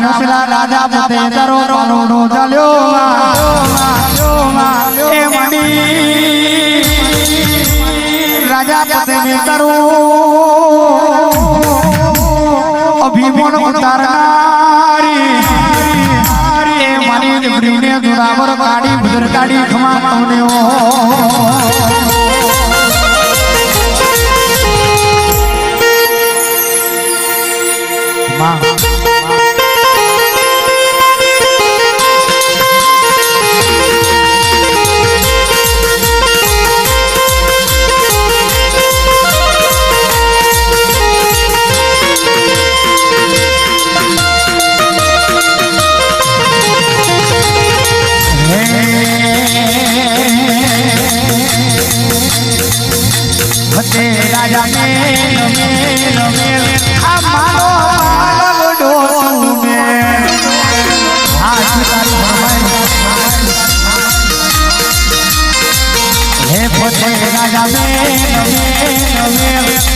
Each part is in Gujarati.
મુસલા રાજા પતે દરો પાલોડો ચાલ્યો એ મણી રાજા પતે ને દરો અભિમન ઉતારનારી એ દીકરીને દુરાવર કાઢી કાઢી ખમા હતે રાજા મેલ મેલ મેલ આ મારો પોતે રાજા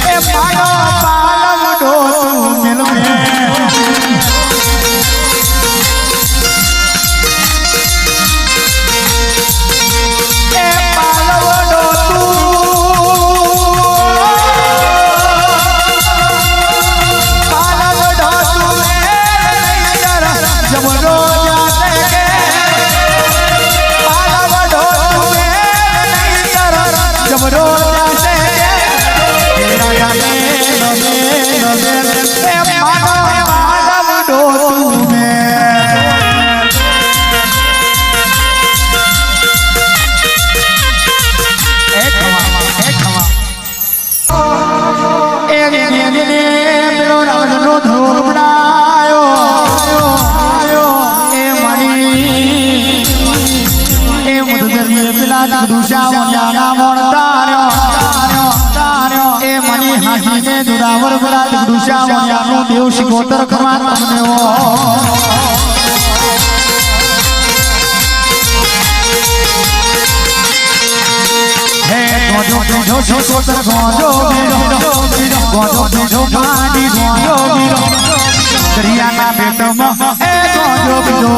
એ મારો માલવડો દુરાવર બરાત દુષા વંજાનું દેવ શિકોતર ખમા તમને ઓ ગોજો ગોજો શિકોતર ગોજો ગીરો ગોજો ગોજો ગાડી ગોજો ગીરો દરિયાના બેટમાં એ ગોજો ગીરો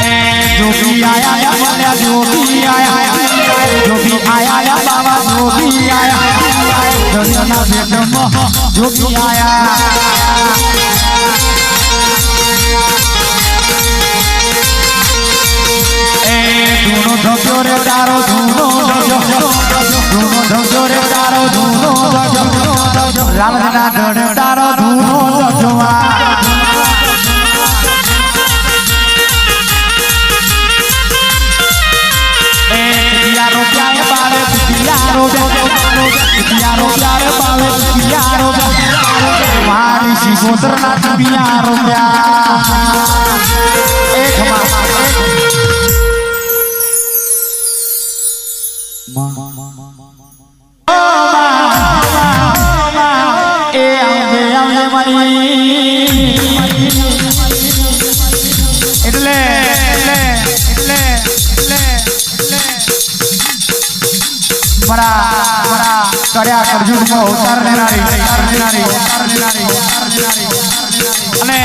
એ જોગી આયા બોલ્યા જોગી આયા જોગી આયા બાબા જોગી આયા દરિયાના બેટમાં જોગી આયા ધૂનો ધોજો રે તારો ધૂનો ધોજો ધૂનો પિયારો મારી શિકોતર ના પિયારો. પ્યા એક માં કર્યા કરજુમાં અવતાર લેનારી અને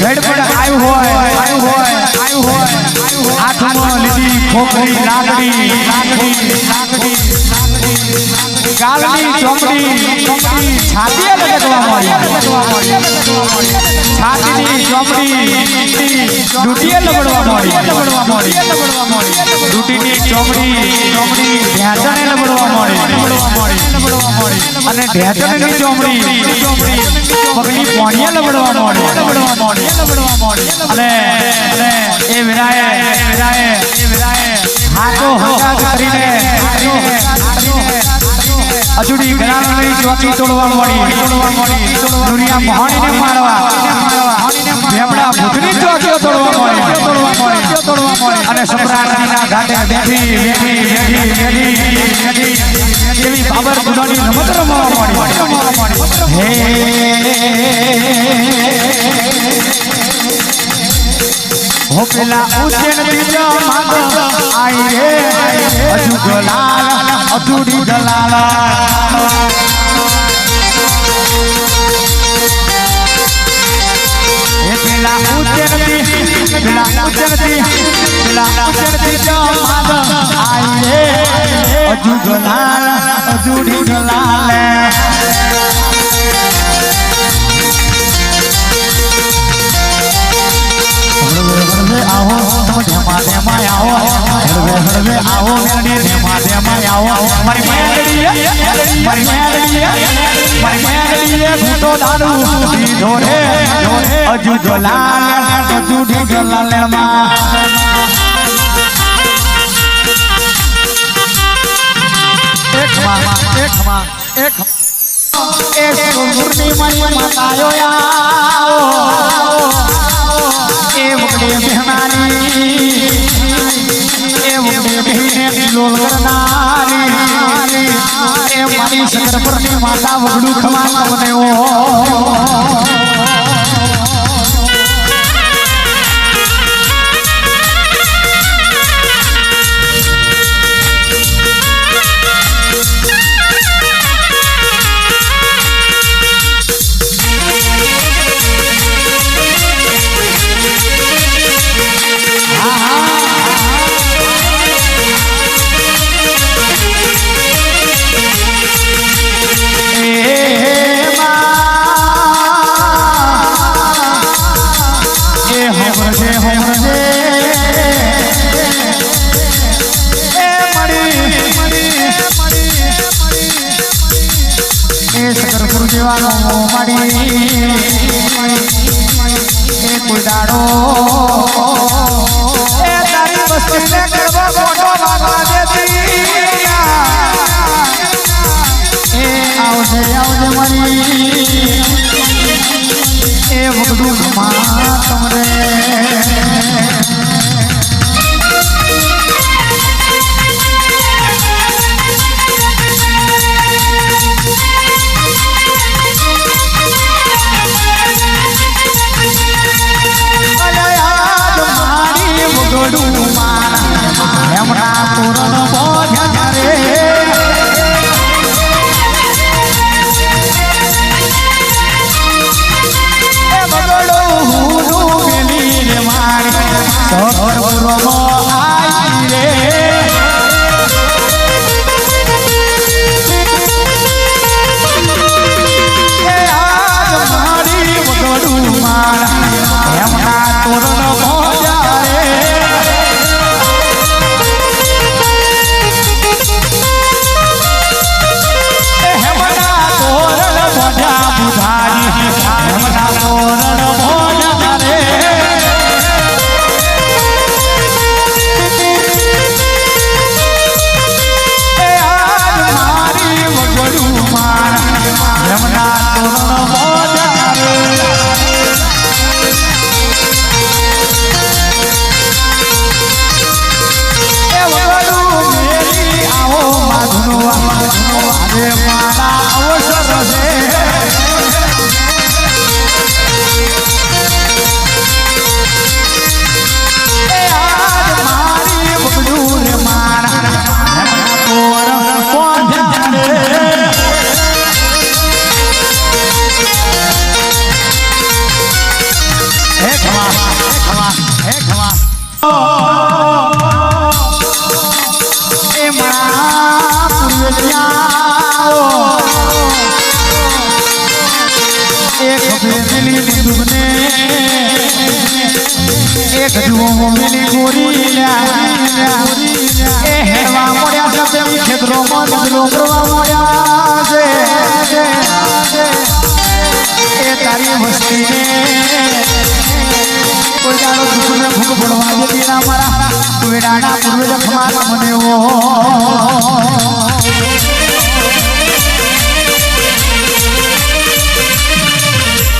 ભેડ પણ આવ્યું હોય આવ્યું હોય આવ્યું હોય હાથમાં લીધી ખોખરી લાકડી લાકડી લાકડી ગાલની ચોપડી છાતીએ લગતવા મળી છાતીની ચોપડી, ડૂટીએ લબડવા મળી લબડવા મળી ડૂટીની ચોપડી ચોપડી ઢેચણે લબડવા મળી લબડવા મળી લબડવા મળી અને ઢેચણની ચોપડી ચોપડી પગની પોણીએ લબડવા મળી લબડવા મળી લબડવા મળી અને એ વિરાય વિરાય, એ વિરાય. અજુડી ઘરાણાની ચોકી તોડવા મળી દુનિયા મોહણીને મારવા ભેમડા ભૂતની ચોકીઓ તોડવા મળી તોડવા મળી અને સમ્રાટના ઘાટે બેઠી બેઠી બેઠી બેઠી એવી બાબર ગુનાની રમત રમવા મળી હે હો પેલા ઉજ્જૈન બીજા માંગ. આઈ રે હજુ ગલાલ અધૂરી ગલાલ પેલા ઉજ્જૈનથી પેલા ઉજ્જૈનથી પેલા ઉજ્જૈનથી જમાદ આઈ રે હજુ ગલાલ અધૂરી ગલાલ દારૂ પીધો રે હજુ ગલાલ હજુ ગલાલ એક માં એક માં એક એક ગુરની મારી માતાયો આવો એ વગડે મહેમાની એ વગડે બહેને લોલ કરનારી એ મારી શંકર પરની માતા વગડું ખવા બને ઓ જેવાનો મળી એ એ આવજે આવજે મરી એ વગડું માં તમને એક જુઓ મિલી ગોરી લ્યા એ હેરવા મોડ્યા છે તેમ ખેતરો મજલો કરવા મોડ્યા છે એ તારી વસ્તીને કોઈ દાડો દુઃખને ભૂખ પડવા દેતી ના મારા વેડાના પૂર્વજ ખમાર મને ઓ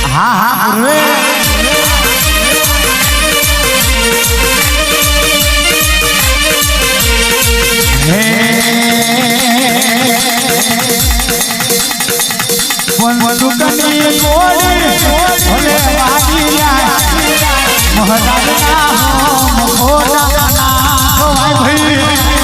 હા હા, પૂર્વે. મહારાજ ના હો મોટા ના ભાઈ